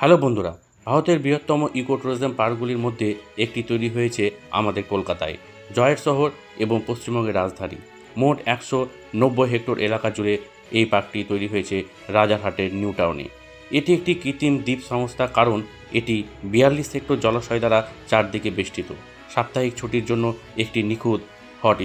Hello বন্ধুরা, ভারতের বৃহত্তম ইকো ট্যুরিজম পার্কগুলির মধ্যে একটি তৈরি হয়েছে আমাদের কলকাতায়, জয়ের শহর এবং পশ্চিমবঙ্গের রাজধানী। মোট একশো নব্বই হেক্টর এলাকা জুড়ে এই পার্কটি তৈরি হয়েছে রাজারহাটের নিউ টাউনে। এটি একটি কৃত্রিম দ্বীপ সংস্থা, কারণ এটি বিয়াল্লিশ হেক্টর জলাশয় দ্বারা চারদিকে বেষ্টিত। সাপ্তাহিক ছুটির জন্য একটি নিখুঁত হট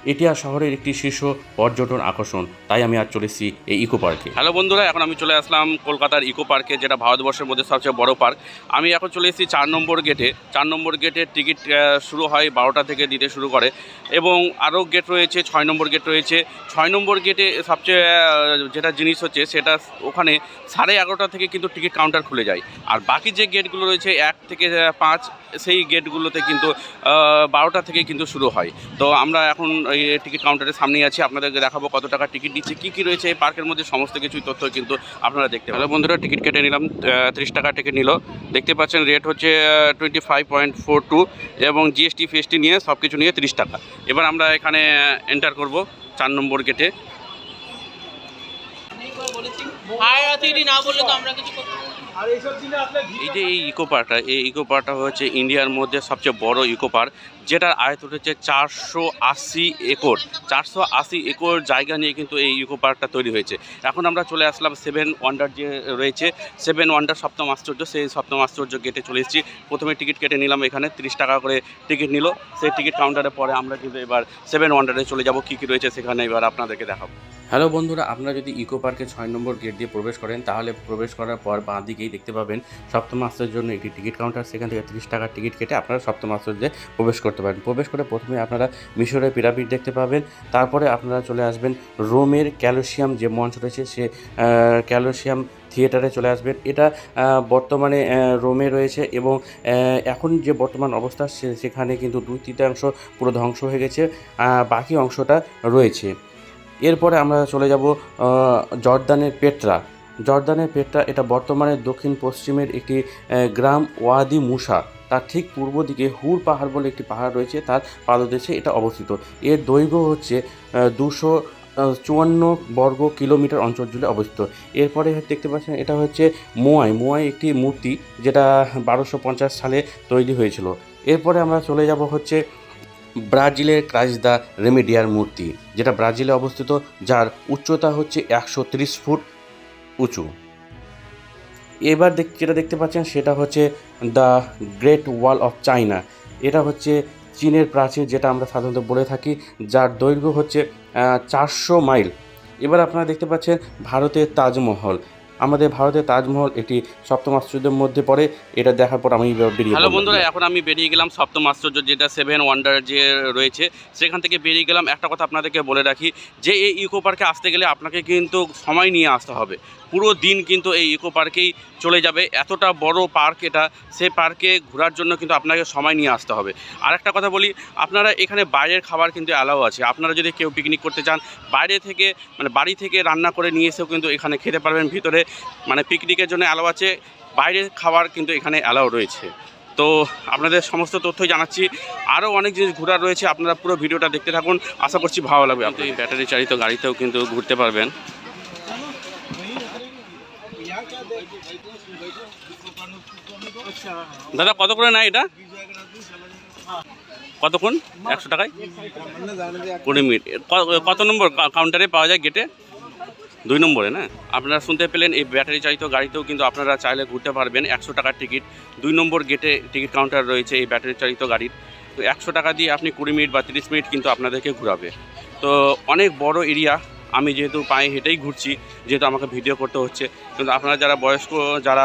স্পট এটি আর শহরের একটি শীর্ষ পর্যটন আকর্ষণ। তাই আমি আজ চলেছি এই ইকো পার্কে। হ্যালো বন্ধুরা, এখন আমি চলে আসলাম কলকাতার ইকো পার্কে, যেটা ভারতবর্ষের মধ্যে সবচেয়ে বড় পার্ক। আমি এখন চলে এসেছি চার নম্বর গেটে। চার নম্বর গেটের টিকিট শুরু হয় বারোটা থেকে দিতে শুরু করে। এবং আরও গেট রয়েছে, ছয় নম্বর গেট রয়েছে। ছয় নম্বর গেটে সবচেয়ে যেটা জিনিস হচ্ছে, সেটা ওখানে সাড়ে এগারোটা থেকে কিন্তু টিকিট কাউন্টার খুলে যায়। আর বাকি যে গেটগুলো রয়েছে, এক থেকে পাঁচ, সেই গেটগুলোতে কিন্তু বারোটা থেকে কিন্তু শুরু হয়। তো আমরা এখন টিকিট কাউন্টারের সামনেই আছি। আপনাদেরকে দেখাবো কত টাকা টিকিট দিচ্ছে কী কী রয়েছে এই পার্কের মধ্যে সমস্ত কিছুই তথ্য কিন্তু আপনারা দেখতে হ্যালো বন্ধুরা টিকিট কেটে নিলাম ত্রিশ টাকা টিকিট নিল। দেখতে পাচ্ছেন রেট হচ্ছে twenty five point four two এবং জিএসটি ফিএসটি নিয়ে সব কিছু নিয়ে ত্রিশ টাকা। এবার আমরা এখানে এন্টার করব চার নম্বর গেটে। এই যে এই ইকো পার্কটা এই ইকো পার্কটা হচ্ছে ইন্ডিয়ার মধ্যে সবচেয়ে বড় ইকো পার্ক যেটার আয়তন হচ্ছে চারশো আশি একর। চারশো আশি একর জায়গা নিয়ে কিন্তু এই ইকো পার্কটা তৈরি হয়েছে। এখন আমরা চলে আসলাম সেভেন ওয়ান্ডার যে রয়েছে, সেভেন ওয়ান্ডার সপ্তম আশ্চর্য। সেই সপ্তম আশ্চর্য গেটে চলে এসেছি। প্রথমে টিকিট কেটে নিলাম এখানে, তিরিশ টাকা করে টিকিট নিল। সেই টিকিট কাউন্টারে পরে আমরা কিন্তু এবার সেভেন ওয়ান্ডারে চলে যাব। কী কী রয়েছে সেখানে এবার আপনাদেরকে দেখাবো। হ্যালো বন্ধুরা, আপনারা যদি ইকো পার্কে ছয় নম্বর গেট দিয়ে প্রবেশ করেন, তাহলে প্রবেশ করার পর বাঁ দিকেই দেখতে পাবেন সপ্তম আশ্চর্যের জন্য একটি টিকিট কাউন্টার। সেখান থেকে তিরিশ টাকার টিকিট কেটে আপনারা সপ্তম আশ্চর্যে প্রবেশ করতে পারেন। প্রবেশ করে প্রথমে আপনারা মিশরের পিরামিড দেখতে পাবেন। তারপরে আপনারা চলে আসবেন রোমের ক্যালসিয়াম যে মঞ্চ রয়েছে সে ক্যালসিয়াম থিয়েটারে চলে আসবেন। এটা বর্তমানে রোমে রয়েছে এবং এখন যে বর্তমান অবস্থা সেখানে কিন্তু দুই তৃতীয়াংশ পুরো ধ্বংস হয়ে গেছে বাকি অংশটা রয়েছে। এরপরে আমরা চলে যাব জর্দানের পেট্রা। জর্দানের পেট্রা এটা বর্তমানে দক্ষিণ পশ্চিমের একটি গ্রাম ওয়াদি মুসা। তার ঠিক পূর্ব দিকে হুর পাহাড় বলে একটি পাহাড় রয়েছে তার পাদদেশে এটা অবস্থিত। এর দৈর্ঘ্য হচ্ছে দুশো চুয়ান্ন বর্গ কিলোমিটার অঞ্চল জুড়ে অবস্থিত। এরপরে দেখতে পাচ্ছেন এটা হচ্ছে মোয়াই। মোয়াই একটি মূর্তি যেটা বারোশো পঞ্চাশ সালে তৈরি হয়েছিল। এরপরে আমরা চলে যাব হচ্ছে ব্রাজিলের ক্রাইজদা রেমিডিয়ার মূর্তি, যেটা ব্রাজিলে অবস্থিত, যার উচ্চতা হচ্ছে একশো ত্রিশ ফুট। উঁচু। এবার দেখ যেটা দেখতে পাচ্ছেন সেটা হচ্ছে the great wall of China. এটা হচ্ছে চীনের প্রাচীর যেটা আমরা সাধারণত বলে থাকি যার দৈর্ঘ্য হচ্ছে চারশো মাইল। এবার আপনারা দেখতে পাচ্ছেন ভারতের তাজমহল। আমাদের ভারতের তাজমহল এটি সপ্তম আশ্চর্যের মধ্যে পড়ে। এটা দেখার পর আমি বেরিয়ে হ্যালো বন্ধুরা এখন আমি বেরিয়ে গেলাম সপ্তম আশ্চর্য যেটা সেভেন ওয়ান্ডার যে রয়েছে। সেখান থেকে বেরিয়ে গেলাম। একটা কথা আপনাদেরকে বলে রাখি যে এই ইকো পার্কে আসতে গেলে আপনাকে কিন্তু সময় নিয়ে আসতে হবে। পুরো দিন কিন্তু এই ইকো পার্কেই চলে যাবে। এতটা বড় পার্ক এটা সে পার্কে ঘোরার জন্য কিন্তু আপনাকে সময় নিয়ে আসতে হবে। আর একটা কথা বলি আপনারা এখানে বাইরের খাবার কিন্তু অ্যালাও আছে। আপনারা যদি কেউ পিকনিক করতে চান বাইরে থেকে মানে বাড়ি থেকে রান্না করে নিয়ে এসেও কিন্তু এখানে খেতে পারবেন। ভিতরে মানে পিকনিকের জন্য অ্যালাও আছে বাইরের খাবার কিন্তু এখানে অ্যালাও রয়েছে। তো আপনাদের সমস্ত তথ্যই জানাচ্ছি। আরও অনেক জিনিস ঘোরার রয়েছে আপনারা পুরো ভিডিওটা দেখতে থাকুন। আশা করছি ভালো লাগবে আপনি এই ব্যাটারি চালিত গাড়িতেও কিন্তু ঘুরতে পারবেন। দাদা, কত করে নেয় এটা? কতক্ষণ একশো টাকায়? কুড়ি মিনিট। কত নম্বর কাউন্টারে পাওয়া যায় গেটে দুই নম্বরে, না? আপনারা শুনতে পেলেন, এই ব্যাটারি চালিত গাড়িতেও কিন্তু আপনারা চাইলে ঘুরতে পারবেন একশো টাকার টিকিট দুই নম্বর গেটে টিকিট কাউন্টার রয়েছে এই ব্যাটারি চালিত গাড়ির। তো একশো টাকা দিয়ে আপনি কুড়ি মিনিট বা তিরিশ মিনিট কিন্তু আপনাদেরকে ঘোরাবে। তো অনেক বড় এরিয়া আমি যেহেতু পায়ে হেঁটেই ঘুরছি, যেহেতু আমাকে ভিডিও করতে হচ্ছে, কিন্তু আপনারা যারা বয়স্ক, যারা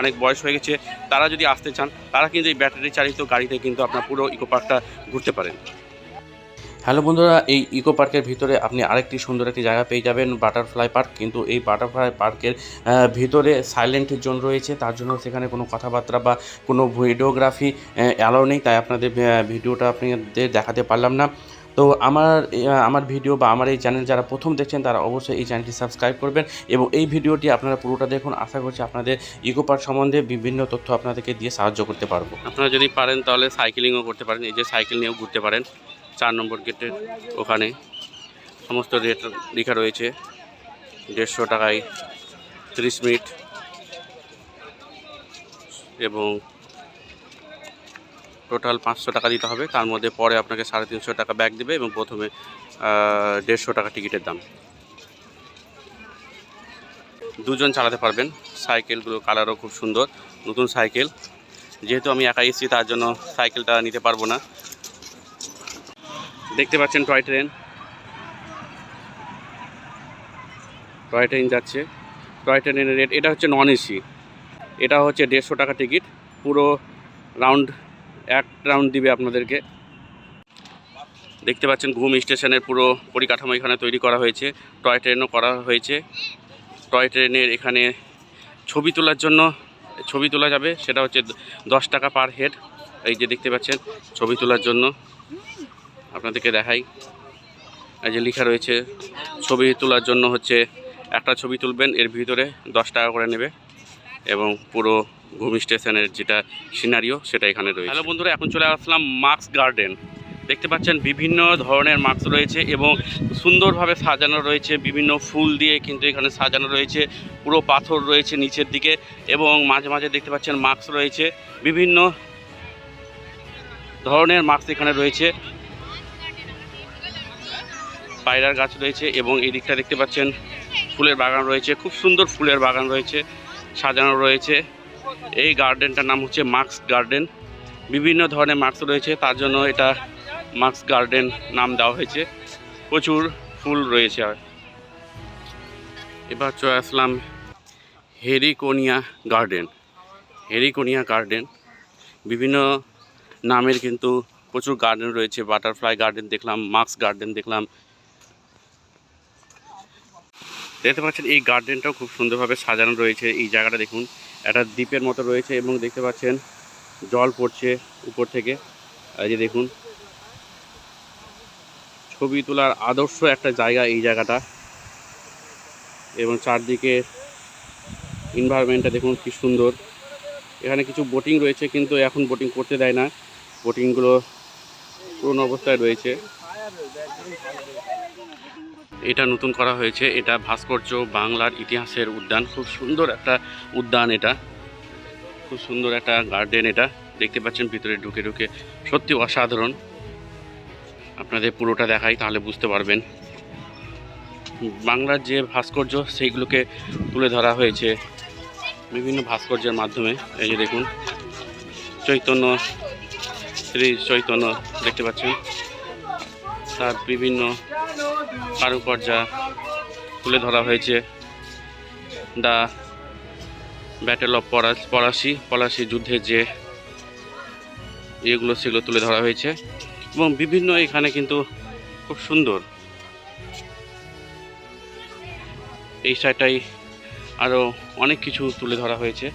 অনেক বয়স হয়ে গেছে, তারা যদি আসতে চান, তারা কিন্তু এই ব্যাটারি চালিত গাড়িতে কিন্তু আপনার পুরো ইকো পার্কটা ঘুরতে পারেন। হ্যালো বন্ধুরা, এই ইকো পার্কের ভিতরে আপনি আরেকটি সুন্দর একটি জায়গা পেয়ে যাবেন বাটারফ্লাই পার্ক কিন্তু এই বাটারফ্লাই পার্কের ভিতরে সাইলেন্ট জোন রয়েছে, তার জন্য সেখানে কোনো কথাবার্তা বা কোনো ভিডিওগ্রাফি অ্যালাউ নেই, তাই আপনাদের ভিডিওটা আপনাদের দেখাতে পারলাম না। তো আমার আমার ভিডিও বা আমার এই চ্যানেল যারা প্রথম দেখছেন, তারা অবশ্যই এই চ্যানেলটি সাবস্ক্রাইব করবেন এবং এই ভিডিওটি আপনারা পুরোটা দেখুন। আশা করছি আপনাদের ইকো পার্ক সম্বন্ধে বিভিন্ন তথ্য আপনাদেরকে দিয়ে সাহায্য করতে পারব। আপনারা যদি পারেন তাহলে সাইকেলিংও করতে পারেন, এই যে সাইকেল নিয়েও ঘুরতে পারেন। চার নম্বর গেটের ওখানে সমস্ত রেট লেখা রয়েছে। দেড়শো টাকায় ত্রিশ মিনিট এবং টোটাল পাঁচশো টাকা দিতে হবে। তার মধ্যে পরে আপনাকে সাড়ে তিনশো টাকা ব্যাগ দেবে এবং প্রথমে দেড়শো টাকা টিকিটের দাম। দুজন চালাতে পারবেন। সাইকেলগুলো কালারও খুব সুন্দর, নতুন সাইকেল। যেহেতু আমি একা এসেছি, তার জন্য সাইকেলটা নিতে পারব না। দেখতে পাচ্ছেন টয় ট্রেন। টয় ট্রেন যাচ্ছে। টয় ট্রেনের রেট, এটা হচ্ছে নন এসি। এটা হচ্ছে দেড়শো টাকা টিকিট। পুরো রাউন্ড এক রাউন্ড দিবে আপনাদেরকে। দেখতে পাচ্ছেন, ঘুম স্টেশনের পুরো পরিকাঠামো এখানে তৈরি করা হয়েছে। টয় ট্রেনও করা হয়েছে। টয় ট্রেনের এখানে ছবি তোলার জন্য ছবি তোলা যাবে, সেটা হচ্ছে দশ টাকা পার হেড এই যে দেখতে পাচ্ছেন, ছবি তোলার জন্য আপনাদেরকে দেখাই। এই যে লেখা রয়েছে, ছবি তোলার জন্য হচ্ছে একটা ছবি তুলবেন, এর ভিতরে দশ টাকা করে নেবে। এবং পুরো ঘুম স্টেশনের যেটা সিনারিও সেটা এখানে রয়েছে। হ্যালো বন্ধুরা, এখন চলে আসলাম মার্কস গার্ডেন দেখতে পাচ্ছেন বিভিন্ন ধরনের মাস্ক রয়েছে এবং সুন্দরভাবে সাজানো রয়েছে, বিভিন্ন ফুল দিয়ে কিন্তু এখানে সাজানো রয়েছে, পুরো পাথর রয়েছে নিচের দিকে এবং মাঝে মাঝে দেখতে পাচ্ছেন মাস্ক রয়েছে, বিভিন্ন ধরনের মাস্ক এখানে রয়েছে। পায়রার গাছ রয়েছে এবং এই দিকটা দেখতে পাচ্ছেন, ফুলের বাগান রয়েছে, খুব সুন্দর ফুলের বাগান রয়েছে। সাজানো রয়েছে। এই গার্ডেনটার নাম হচ্ছে মার্কস গার্ডেন। বিভিন্ন ধরনের মার্কস রয়েছে, তার জন্য এটা মার্কস গার্ডেন নাম দেওয়া হয়েছে। প্রচুর ফুল রয়েছে আর। এবার চলে আসলাম হেরিকোনিয়া গার্ডেন। হেরিকোনিয়া গার্ডেন। বিভিন্ন নামের কিন্তু প্রচুর গার্ডেন রয়েছে। বাটারফ্লাই গার্ডেন দেখলাম মার্কস গার্ডেন দেখলাম দেখতে পাচ্ছেন, এই গার্ডেনটাও খুব সুন্দরভাবে সাজানো রয়েছে। এই জায়গাটা দেখুন, একটা দ্বীপের মতো রয়েছে এবং দেখতে পাচ্ছেন, জল পড়ছে উপর থেকে। এই যে দেখুন, ছবি তোলার আদর্শ একটা জায়গা এই জায়গাটা। এবং চারদিকে এনভায়রনমেন্টটা দেখুন কি সুন্দর। এখানে কিছু বোটিং রয়েছে, কিন্তু এখন বোটিং করতে দেয় না। বোটিংগুলো পুরনো অবস্থায় রয়েছে। এটা নতুন করা হয়েছে। এটা ভাস্কর্য বাংলার ইতিহাসের উদ্যান। খুব সুন্দর একটা উদ্যান এটা। খুব সুন্দর একটা গার্ডেন এটা। দেখতে পাচ্ছেন ভিতরে ঢুকে ঢুকে। সত্যি অসাধারণ। আপনাদের পুরোটা দেখাই তাহলে বুঝতে পারবেন। বাংলার যে ভাস্কর্য, সেইগুলোকে তুলে ধরা হয়েছে বিভিন্ন ভাস্কর্যের মাধ্যমে। এই যে দেখুন, চৈতন্য, শ্রী চৈতন্য দেখতে পাচ্ছেন। তার বিভিন্ন কারুকার্যা তুলে ধরা হয়েছে। The battle of Palash Palashi Palashi যুদ্ধের যে এগুলো সেগুলো তুলে ধরা হয়েছে এবং বিভিন্ন এখানে কিন্তু খুব সুন্দর। এই সাইডটাই আরও অনেক কিছু তুলে ধরা হয়েছে।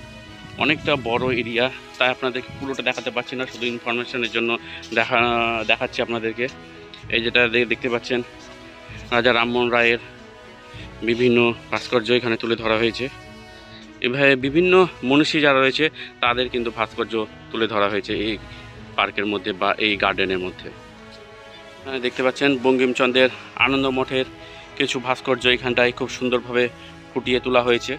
অনেকটা বড় এরিয়া, তাই আপনাদেরকে পুরোটা দেখাতে পারছি না, শুধু ইনফরমেশনের জন্য দেখা, দেখাচ্ছি আপনাদেরকে। এই যেটা দেখতে পাচ্ছেন রাজা রামমোহন রায়ের বিভিন্ন ভাস্কর্য এখানে তুলে ধরা হয়েছে। এভাবে বিভিন্ন মনীষী যারা রয়েছে তাদের কিন্তু ভাস্কর্য তুলে ধরা হয়েছে এই পার্কের মধ্যে বা এই গার্ডেনের মধ্যে। আহ, দেখতে পাচ্ছেন বঙ্কিমচন্দ্রের আনন্দ মঠের কিছু ভাস্কর্য এখানটায় খুব সুন্দরভাবে ফুটিয়ে তোলা হয়েছে।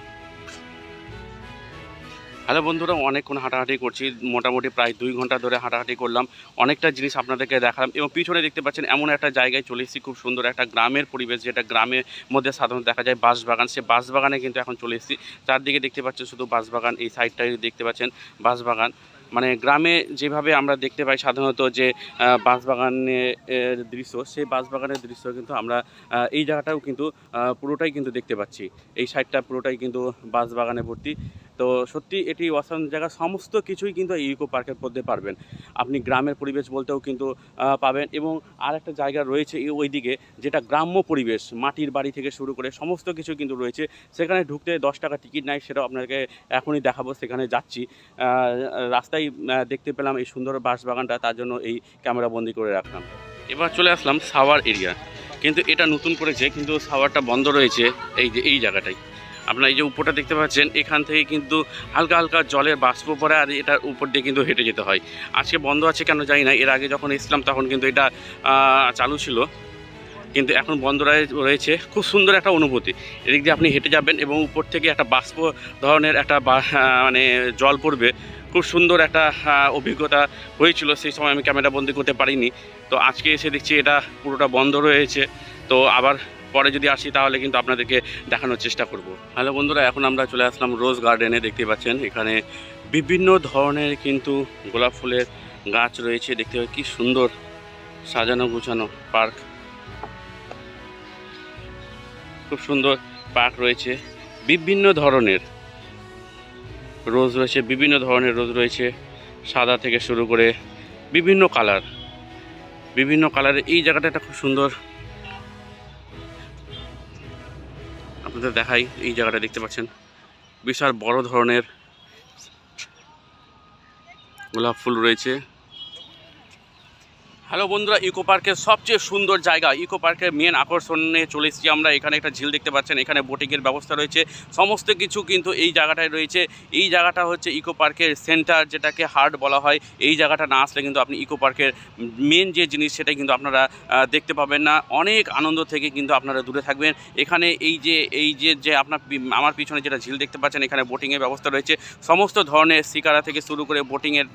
হ্যালো বন্ধুরা, অনেকক্ষণ হাঁটাহাঁটি করছি, মোটামুটি প্রায় দুই ঘণ্টা ধরে হাঁটাহাঁটি করলাম। অনেকটা জিনিস আপনাদেরকে দেখালাম এবং পিছনে দেখতে পাচ্ছেন এমন একটা জায়গায় চলে এসেছি, খুব সুন্দর একটা গ্রামের পরিবেশ যেটা গ্রামের মধ্যে সাধারণত দেখা যায় বাঁশবাগান। সে বাঁশবাগানে কিন্তু এখন চলে এসেছি। চারদিকে দেখতে পাচ্ছেন শুধু বাঁশবাগান, এই সাইডটাই দেখতে পাচ্ছেন বাঁশবাগান। মানে গ্রামে যেভাবে আমরা দেখতে পাই সাধারণত যে বাঁশবাগানের দৃশ্য, সেই বাঁশবাগানের দৃশ্য কিন্তু আমরা এই জায়গাটাও কিন্তু পুরোটাই কিন্তু দেখতে পাচ্ছি। এই সাইডটা পুরোটাই কিন্তু বাঁশবাগানে ভর্তি। তো সত্যি এটি অসাধারণ জায়গা। সমস্ত কিছুই কিন্তু এই ইকো পার্কের মধ্যে পারবেন। আপনি গ্রামের পরিবেশ বলতেও কিন্তু পাবেন এবং আর একটা জায়গা রয়েছে ওইদিকে, যেটা গ্রাম্য পরিবেশ, মাটির বাড়ি থেকে শুরু করে সমস্ত কিছু কিন্তু রয়েছে। সেখানে ঢুকতে দশ টাকা টিকিট নেয় সেটাও আপনাকে এখনই দেখাবো। সেখানে যাচ্ছি রাস্তায় আহ, দেখতে পেলাম এই সুন্দর বাঁশবাগানটা তার জন্য এই ক্যামেরা বন্দি করে রাখলাম। এবার চলে আসলাম সাওয়ার এরিয়া। কিন্তু এটা নতুন করেছে কিন্তু সাওয়ারটা বন্ধ রয়েছে এই যে এই জায়গাটাই। আপনার এই যে উপরটা দেখতে পাচ্ছেন এখান থেকে কিন্তু হালকা হালকা জলের বাষ্প পড়ে আর এটার উপর দিয়ে কিন্তু হেঁটে যেতে হয়। আজকে বন্ধ আছে কেন জানি না এর আগে যখন এসলাম তখন কিন্তু এটা চালু ছিল। কিন্তু এখন বন্ধ রয়ে- রয়েছে। খুব সুন্দর একটা অনুভূতি। এদিক দিয়ে আপনি হেঁটে যাবেন এবং উপর থেকে একটা বাষ্প ধরনের একটা মানে জল পড়বে। খুব সুন্দর একটা অভিজ্ঞতা হয়েছিল। সেই সময় আমি ক্যামেরা বন্দি করতে পারিনি। তো আজকে এসে দেখছি এটা পুরোটা বন্ধ রয়েছে। তো আবার পরে যদি আসি তাহলে কিন্তু আপনাদেরকে দেখানোর চেষ্টা করব। হ্যালো বন্ধুরা, এখন আমরা চলে আসলাম রোজ গার্ডেনে। দেখতে পাচ্ছেন, এখানে বিভিন্ন ধরনের কিন্তু গোলাপ ফুলের গাছ রয়েছে। দেখতে পাচ্ছি কি সুন্দর সাজানো গুছানো পার্ক। খুব সুন্দর পার্ক রয়েছে। বিভিন্ন ধরনের। রোজ রয়েছে বিভিন্ন ধরনের রোজ রয়েছে, সাদা থেকে শুরু করে বিভিন্ন কালার। বিভিন্ন কালারে এই জায়গাটা একটা খুব সুন্দর। আপনাদের দেখাই এই জায়গাটা দেখতে পাচ্ছেন। বিশাল বড় ধরনের গোলাপ ফুল রয়েছে। হ্যালো বন্ধুরা, ইকো পার্কের সবচেয়ে সুন্দর জায়গা, ইকো পার্কের মেন আকর্ষণে চলে এসেছি আমরা। এখানে একটা ঝিল দেখতে পাচ্ছেন, এখানে বোটিংয়ের ব্যবস্থা রয়েছে। সমস্ত কিছু কিন্তু এই জায়গাটায় রয়েছে। এই জায়গাটা হচ্ছে ইকো পার্কের সেন্টার যেটাকে হার্ট বলা হয়। এই জায়গাটা না আসলে কিন্তু আপনি ইকো পার্কের মেন যে জিনিস সেটা কিন্তু আপনারা দেখতে পাবেন না। অনেক আনন্দ থেকে কিন্তু আপনারা দূরে থাকবেন। এখানে এই যে এই যে যে আপনার আমার পিছনে যেটা ঝিল দেখতে পাচ্ছেন, এখানে বোটিংয়ের ব্যবস্থা রয়েছে। সমস্ত ধরনের শিকারা থেকে শুরু করে বোটিংয়ের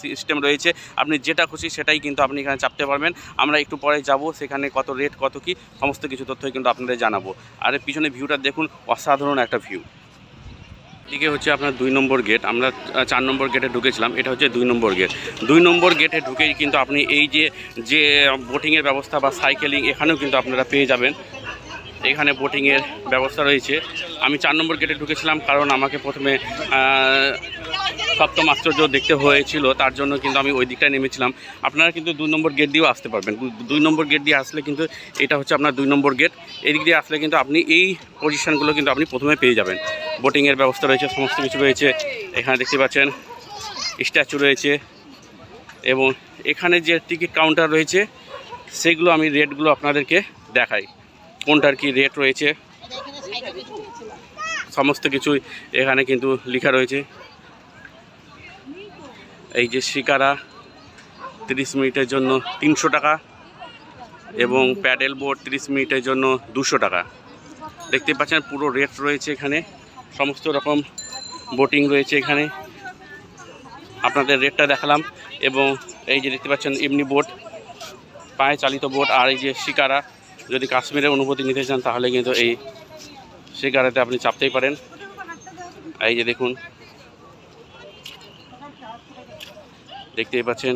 সিস্টেম রয়েছে। আপনি যেটা খুশি সেটাই আপনি এখানে চাপতে পারবেন। আমরা একটু পরে যাব, সেখানে কত রেট কত কি, সমস্ত কিছু তথ্যই কিন্তু আপনাদের জানাব। আর পিছনে ভিউটা দেখুন, অসাধারণ একটা ভিউ এদিকে হচ্ছে আপনার দুই নম্বর গেট আমরা চার নম্বর গেটে ঢুকেছিলাম, এটা হচ্ছে দুই নম্বর গেট দুই নম্বর গেটে ঢুকেই কিন্তু আপনি এই যে যে বোটিংয়ের ব্যবস্থা বা সাইকেলিং এখানেও কিন্তু আপনারা পেয়ে যাবেন। এখানে বোটিংয়ের ব্যবস্থা রয়েছে। আমি চার নম্বর গেটে ঢুকেছিলাম কারণ আমাকে প্রথমে সপ্তম আশ্চর্য দেখতে হয়েছিল, তার জন্য কিন্তু আমি ওই দিকটায় নেমেছিলাম। আপনারা কিন্তু দুই নম্বর গেট দিয়েও আসতে পারবেন। দুই নম্বর গেট দিয়ে আসলে কিন্তু এটা হচ্ছে আপনার দুই নম্বর গেট। এদিক দিয়ে আসলে কিন্তু আপনি এই পজিশনগুলো কিন্তু আপনি প্রথমে পেয়ে যাবেন। বোটিংয়ের ব্যবস্থা রয়েছে, সমস্ত কিছু রয়েছে। এখানে দেখতে পাচ্ছেন স্ট্যাচু রয়েছে এবং এখানে যে টিকিট কাউন্টার রয়েছে, সেগুলো আমি রেটগুলো আপনাদেরকে দেখাই। কোনটার কি রেট রয়েছে? সমস্ত কিছুই এখানে কিন্তু লেখা রয়েছে। এই যে শিকারা তিরিশ মিনিটের জন্য তিনশো টাকা এবং প্যাডেল বোর্ড তিরিশ মিনিটের জন্য দুশো টাকা। দেখতে পাচ্ছেন পুরো রেট রয়েছে এখানে, সমস্ত রকম বোটিং রয়েছে এখানে। আপনাদের রেটটা দেখালাম এবং এই যে দেখতে পাচ্ছেন এমনি বোট, পায়ে চালিত বোট আর এই যে শিকারা। যদি কাশ্মীরের অনুভূতি নিতে চান তাহলে কিন্তু এই শিকারাতে আপনি চাপতেই পারেন। এই যে দেখুন দেখতেই পাচ্ছেন।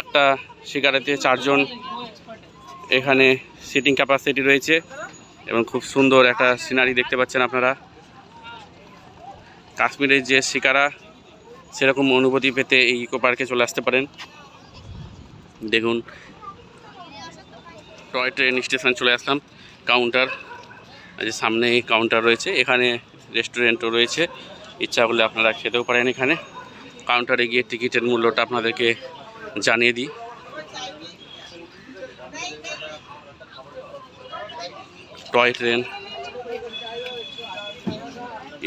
একটা শিকারাতে চারজন এখানে সিটিং ক্যাপাসিটি রয়েছে এবং খুব সুন্দর একটা সিনারি দেখতে পাচ্ছেন আপনারা। কাশ্মীরের যে শিকারা, সেরকম অনুভূতি পেতে এই ইকো পার্কে চলে আসতে পারেন। দেখুন, টয় ট্রেন স্টেশন চলে আসলাম কাউন্টার যে সামনে কাউন্টার রয়েছে। এখানে রেস্টুরেন্টও রয়েছে। ইচ্ছা করলে আপনারা খেতেও পারেন এখানে। কাউন্টারে গিয়ে টিকিটের মূল্যটা আপনাদেরকে জানিয়ে দিই। Toy train,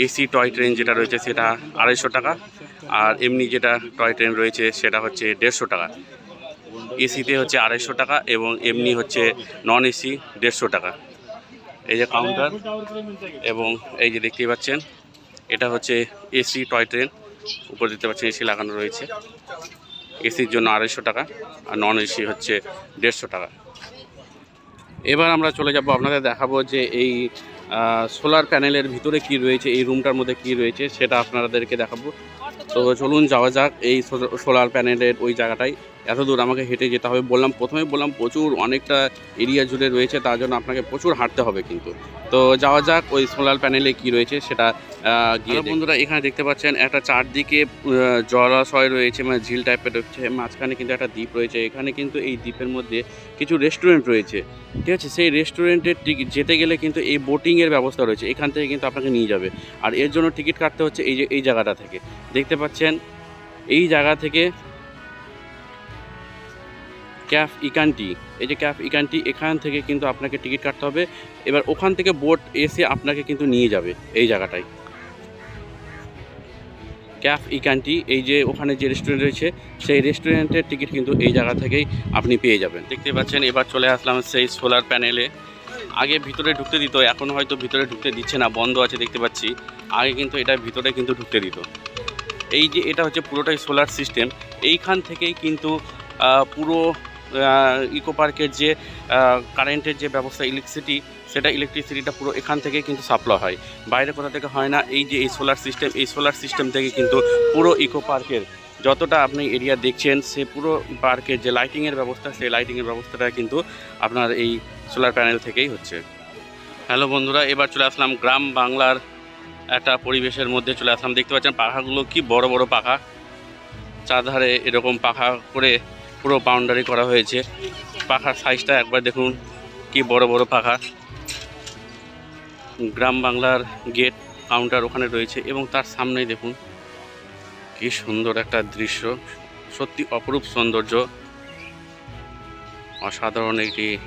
AC toy train যেটা রয়েছে সেটা আড়াইশো টাকা। আর এমনি যেটা টয় ট্রেন রয়েছে সেটা হচ্ছে দেড়শো টাকা। এসিতে হচ্ছে আড়াইশো টাকা এবং এমনি হচ্ছে নন এসি দেড়শো টাকা। এই যে কাউন্টার এবং এই যে দেখতেই পাচ্ছেন এটা হচ্ছে এসি টয় ট্রেন। উপরে দেখতে পাচ্ছেন এসি লাগানো রয়েছে। এসির জন্য আড়াইশো টাকা আর নন এসি হচ্ছে দেড়শো টাকা। এবার আমরা চলে যাব আপনাদের দেখাবো যে এই সোলার প্যানেলের ভিতরে কি রয়েছে এই রুমটার মধ্যে কি রয়েছে সেটা আপনাদেরকে দেখাবো। তো চলুন যাওয়া যাক এই সোলার প্যানেলের ওই জায়গাটায়। এত দূর আমাকে হেঁটে যেতে হবে। বললাম প্রথমে বললাম প্রচুর অনেকটা এরিয়া জুড়ে রয়েছে তার জন্য আপনাকে প্রচুর হাঁটতে হবে কিন্তু। তো যাওয়া যাক ওই সোলার প্যানেলে কি রয়েছে সেটা গিয়ে বন্ধুরা এখানে দেখতে পাচ্ছেন একটা চারদিকে জলাশয় রয়েছে মানে ঝিল টাইপের রয়েছে মাঝখানে কিন্তু একটা দ্বীপ রয়েছে এখানে কিন্তু এই দ্বীপের মধ্যে কিছু রেস্টুরেন্ট রয়েছে। ঠিক আছে? সেই রেস্টুরেন্টের টিকিট যেতে গেলে কিন্তু এই বোটিংয়ের ব্যবস্থা রয়েছে এখান থেকে কিন্তু আপনাকে নিয়ে যাবে। আর এর জন্য টিকিট কাটতে হচ্ছে এই যে এই জায়গাটা থেকে। দেখতে পাচ্ছেন এই জায়গা থেকে ক্যাফ ইকানটি। এই যে ক্যাফ ইকানটি, এখান থেকে কিন্তু আপনাকে টিকিট কাটতে হবে। এবার ওখান থেকে বোট এসে আপনাকে কিন্তু নিয়ে যাবে এই জায়গাটায়। ক্যাফ ইকানটি, এই যে ওখানে যে রেস্টুরেন্ট রয়েছে, সেই রেস্টুরেন্টের টিকিট কিন্তু এই জায়গা থেকেই আপনি পেয়ে যাবেন। দেখতে পাচ্ছেন, এবার চলে আসলাম সেই সোলার প্যানেলে আগে ভিতরে ঢুকতে দিত, এখন হয়তো ভিতরে ঢুকতে দিচ্ছে না, বন্ধ আছে দেখতে পাচ্ছি। আগে কিন্তু এটা ভিতরে কিন্তু ঢুকতে দিত। এই যে এটা হচ্ছে পুরোটাই সোলার সিস্টেম এইখান থেকেই কিন্তু পুরো ইকো পার্কের যে কারেন্টের যে ব্যবস্থা ইলেকট্রিসিটি সেটা ইলেকট্রিসিটিটা পুরো এখান থেকে কিন্তু সাপ্লাই হয়। বাইরে কোথা থেকে হয় না, এই যে এই সোলার সিস্টেম এই সোলার সিস্টেম থেকে কিন্তু পুরো ইকো পার্কের যতটা আপনি এরিয়া দেখছেন, সে পুরো পার্কের যে লাইটিংয়ের ব্যবস্থা, সেই লাইটিংয়ের ব্যবস্থাটা কিন্তু আপনার এই সোলার প্যানেল থেকেই হচ্ছে। হ্যালো বন্ধুরা, এবার চলে আসলাম গ্রাম বাংলার একটা পরিবেশের মধ্যে চলে আসলাম। দেখতে পাচ্ছেন পাখাগুলো কি বড় বড় পাখা। চারধারে এরকম পাখা করে পুরো বাউন্ডারি করা হয়েছে। পাখার সাইজটা একবার দেখুন, কি বড় বড় পাখা। গ্রাম বাংলার গেট কাউন্টার ওখানে রয়েছে এবং তার সামনেই দেখুন, কি সুন্দর একটা দৃশ্য। সত্যি অপরূপ সৌন্দর্য। অসাধারণ একটি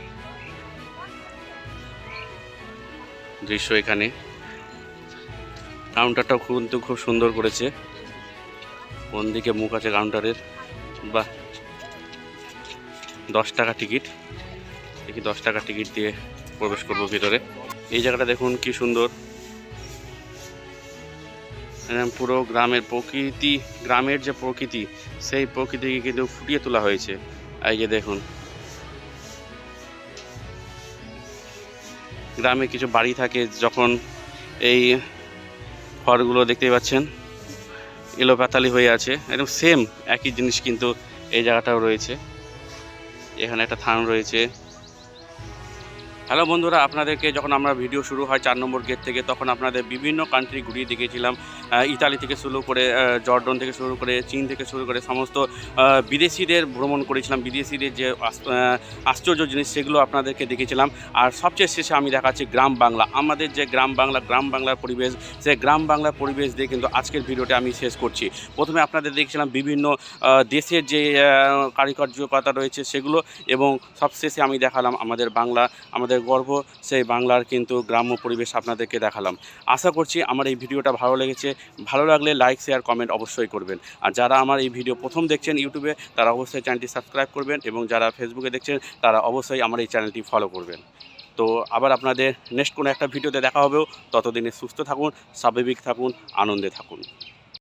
দৃশ্য এখানে। কাউন্টারটাও কিন্তু খুব সুন্দর করেছে। কোন দিকে মুখ আছে কাউন্টারের বাহ দশ টাকা টিকিট। দেখি দশ টাকা টিকিট দিয়ে প্রবেশ করব ভিতরে। এই জায়গাটা দেখুন কি সুন্দর। পুরো গ্রামের প্রকৃতি, গ্রামের যে প্রকৃতি, সেই প্রকৃতিকে কিন্তু ফুটিয়ে তোলা হয়েছে। এই যে দেখুন। গ্রামে কিছু বাড়ি থাকে, যখন এই ঘরগুলো দেখতেই পাচ্ছেন এলো পাতালি হয়ে আছে। একদম সেম একই জিনিস কিন্তু এই জায়গাটাও রয়েছে। এখানে একটা থান রয়েছে। হ্যালো বন্ধুরা, আপনাদেরকে যখন আমরা ভিডিও শুরু হয় চার নম্বর গেট থেকে, তখন আপনাদের বিভিন্ন কান্ট্রি ঘুরিয়ে দেখিয়েছিলাম। ইতালি থেকে শুরু করে জর্ডন থেকে শুরু করে, চীন থেকে শুরু করে সমস্ত বিদেশিদের ভ্রমণ করেছিলাম, বিদেশিদের যে আশ্চর্য জিনিস সেগুলো আপনাদেরকে দেখেছিলাম। আর সবচেয়ে শেষে আমি দেখাচ্ছি গ্রাম বাংলা। আমাদের যে গ্রাম বাংলা, গ্রাম বাংলার পরিবেশ সেই গ্রাম বাংলার পরিবেশ দিয়ে কিন্তু আজকের ভিডিওটা আমি শেষ করছি। প্রথমে আপনাদের দেখছিলাম বিভিন্ন দেশের যে কারিকার্যকতা রয়েছে সেগুলো এবং সবশেষে আমি দেখালাম আমাদের বাংলা, আমাদের গর্ব, সেই বাংলার কিন্তু গ্রাম্য পরিবেশ আপনাদেরকে দেখালাম। আশা করছি আমার এই ভিডিওটা ভালো লেগেছে। ভালো লাগলে লাইক শেয়ার কমেন্ট অবশ্যই করবেন। আর যারা আমার এই ভিডিও প্রথম দেখছেন ইউটিউবে, তারা অবশ্যই চ্যানেলটি সাবস্ক্রাইব করবেন এবং যারা ফেসবুকে দেখছেন, তারা অবশ্যই আমার এই চ্যানেলটি ফলো করবেন। তো আবার আপনাদের নেক্সট কোনো একটা ভিডিওতে দেখা হবেও ততদিনে সুস্থ থাকুন, স্বাভাবিক থাকুন, আনন্দে থাকুন।